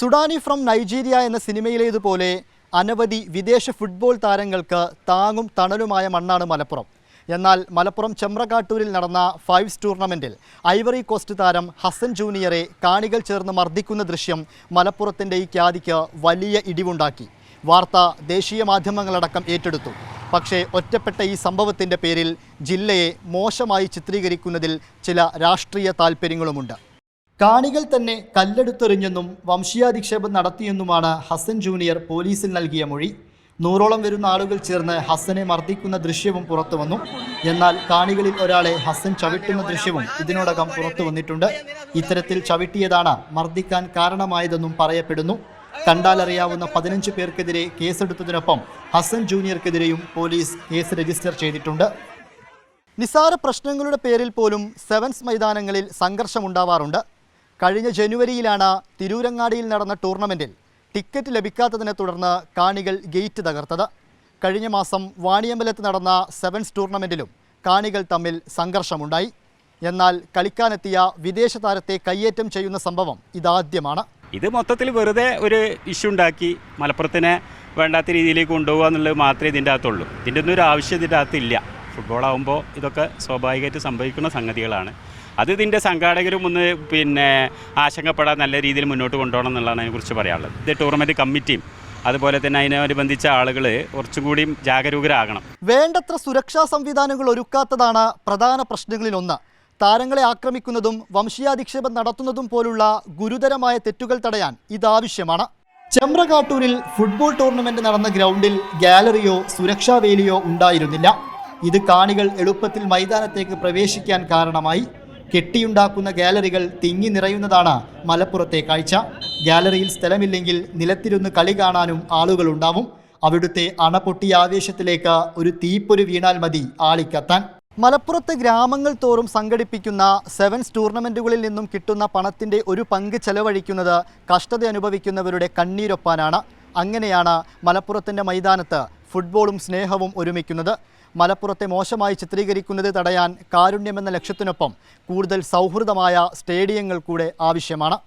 Sudani from Nigeria എന്ന സിനിമയിലേതുപോലെ അനവധി വിദേശ ഫുട്ബോൾ താരങ്ങൾക്ക് താങ്ങും തണലുമായ മണ്ണാണ് മലപ്പുറം. എന്നാൽ മലപ്പുറം ചെമ്പ്രകാട്ടൂരിൽ നടന്ന ഫൈവ്സ് ടൂർണമെന്റിൽ ഐവറി കോസ്റ്റ് താരം ഹസൻ ജൂനിയറെ കാണികൾ ചേർന്ന് മർദ്ദിക്കുന്ന ദൃശ്യം മലപ്പുറത്തിന്റെ ഈ ഖ്യാതിക്ക് വലിയ ഇടിവുണ്ടാക്കി. വാർത്ത ദേശീയ മാധ്യമങ്ങളടക്കം ഏറ്റെടുത്തു. പക്ഷേ ഒറ്റപ്പെട്ട ഈ സംഭവത്തിന്റെ പേരിൽ ജില്ലയെ മോശമായി ചിത്രീകരിക്കുന്നതിൽ ചില രാഷ്ട്രീയ താൽപ്പര്യങ്ങളുമുണ്ട് കാണികൾ തന്നെ കല്ലെടുത്തെറിഞ്ഞെന്നും വംശീയാധിക്ഷേപം നടത്തിയെന്നുമാണ് ഹസൻ ജൂനിയർ പോലീസിൽ നൽകിയ മൊഴി. നൂറോളം വരുന്ന ആളുകൾ ചേർന്ന് ഹസനെ മർദ്ദിക്കുന്ന ദൃശ്യവും പുറത്തു വന്നു. എന്നാൽ കാണികളിൽ ഒരാളെ ഹസൻ ചവിട്ടുന്ന ദൃശ്യവും ഇതിനോടകം പുറത്തു വന്നിട്ടുണ്ട്. ഇത്തരത്തിൽ ചവിട്ടിയതാണ് മർദ്ദിക്കാൻ കാരണമായതെന്നും പറയപ്പെടുന്നു. കണ്ടാലറിയാവുന്ന പതിനഞ്ച് പേർക്കെതിരെ കേസെടുത്തതിനൊപ്പം ഹസൻ ജൂനിയർക്കെതിരെയും പോലീസ് കേസ് രജിസ്റ്റർ ചെയ്തിട്ടുണ്ട്. നിസാര പ്രശ്നങ്ങളുടെ പേരിൽ പോലും സെവൻസ് മൈതാനങ്ങളിൽ സംഘർഷമുണ്ടാവാറുണ്ട്. കഴിഞ്ഞ ജനുവരിയിലാണ് തിരൂരങ്ങാടിയിൽ നടന്ന ടൂർണമെന്റിൽ ടിക്കറ്റ് ലഭിക്കാത്തതിനെ തുടർന്ന് കാണികൾ ഗേറ്റ് തകർത്തത്. കഴിഞ്ഞ മാസം വാണിയമ്പലത്ത് നടന്ന സെവൻസ് ടൂർണമെന്റിലും കാണികൾ തമ്മിൽ സംഘർഷമുണ്ടായി. എന്നാൽ കളിക്കാനെത്തിയ വിദേശ താരത്തെ കയ്യേറ്റം ചെയ്യുന്ന സംഭവം ഇതാദ്യമാണ്. ഇത് മൊത്തത്തിൽ വെറുതെ ഒരു ഇഷ്യൂ ഉണ്ടാക്കി മലപ്പുറത്തിനെ വേണ്ടാത്ത രീതിയിലേക്ക് കൊണ്ടുപോകുക എന്നുള്ളത് മാത്രമേ ഇതിന്റെ അകത്തുള്ളൂ. ഇതിന്റെ ഒന്നും ഒരു ആവശ്യം ഇതിന്റെ അകത്തില്ല. ഫുട്ബോൾ ആകുമ്പോൾ ഇതൊക്കെ സ്വാഭാവികമായിട്ട് സംഭവിക്കുന്ന സംഗതികളാണ്. അത് ഇതിന്റെ സംഘാടകരും ഒന്ന് പിന്നെ ആശങ്കപ്പെടാൻ നല്ല രീതിയിൽ മുന്നോട്ട് കൊണ്ടുപോകണം എന്നുള്ളതാണ് അതിനെക്കുറിച്ച് പറയാനുള്ളത്. ഇത് ടൂർണമെന്റ് കമ്മിറ്റിയും അതുപോലെ തന്നെ അതിനനുബന്ധിച്ച ആളുകൾ കുറച്ചും കൂടി ജാഗരൂകരാകണം. വേണ്ടത്ര സുരക്ഷാ സംവിധാനങ്ങൾ ഒരുക്കാത്തതാണ് പ്രധാന പ്രശ്നങ്ങളിലൊന്ന്. താരങ്ങളെ ആക്രമിക്കുന്നതും വംശീയാധിക്ഷേപം നടത്തുന്നതും പോലുള്ള ഗുരുതരമായ തെറ്റുകൾ തടയാൻ ഇതാവശ്യമാണ് ചെമ്പ്രകാട്ടൂരിൽ ഫുട്ബോൾ ടൂർണമെന്റ് നടന്ന ഗ്രൗണ്ടിൽ ഗാലറിയോ സുരക്ഷാ വേലിയോ ഉണ്ടായിരുന്നില്ല. ഇത് കാണികൾ എളുപ്പത്തിൽ മൈതാനത്തേക്ക് പ്രവേശിക്കാൻ കാരണമായി. കെട്ടിയുണ്ടാക്കുന്ന ഗാലറികൾ തിങ്ങി നിറയുന്നതാണ് മലപ്പുറത്തെ കാഴ്ച. ഗാലറിയിൽ സ്ഥലമില്ലെങ്കിൽ നിലത്തിരുന്ന് കളി കാണാനും ആളുകളുണ്ടാവും. അവിടുത്തെ അണപൊട്ടിയ ആവേശത്തിലേക്ക് ഒരു തീപ്പൊരു വീണാൽ മതി ആളിക്കത്താൻ. മലപ്പുറത്ത് ഗ്രാമങ്ങൾ തോറും സംഘടിപ്പിക്കുന്ന സെവൻസ് ടൂർണമെന്റുകളിൽ നിന്നും കിട്ടുന്ന പണത്തിന്റെ ഒരു പങ്ക് ചെലവഴിക്കുന്നത് കഷ്ടത അനുഭവിക്കുന്നവരുടെ കണ്ണീരൊപ്പാനാണ്. അങ്ങനെയാണ് മലപ്പുറത്തിന്റെ മൈതാനത്ത് ഫുട്ബോളും സ്നേഹവും ഒരുമിക്കുന്നത്. മലപ്പുറത്തെ മോശമായി ചിത്രീകരിക്കുന്നത് തടയാൻ കാരുണ്യമെന്ന ലക്ഷ്യത്തിനൊപ്പം കൂടുതൽ സൗഹൃദമായ സ്റ്റേഡിയങ്ങൾ കൂടെ ആവശ്യമാണ്.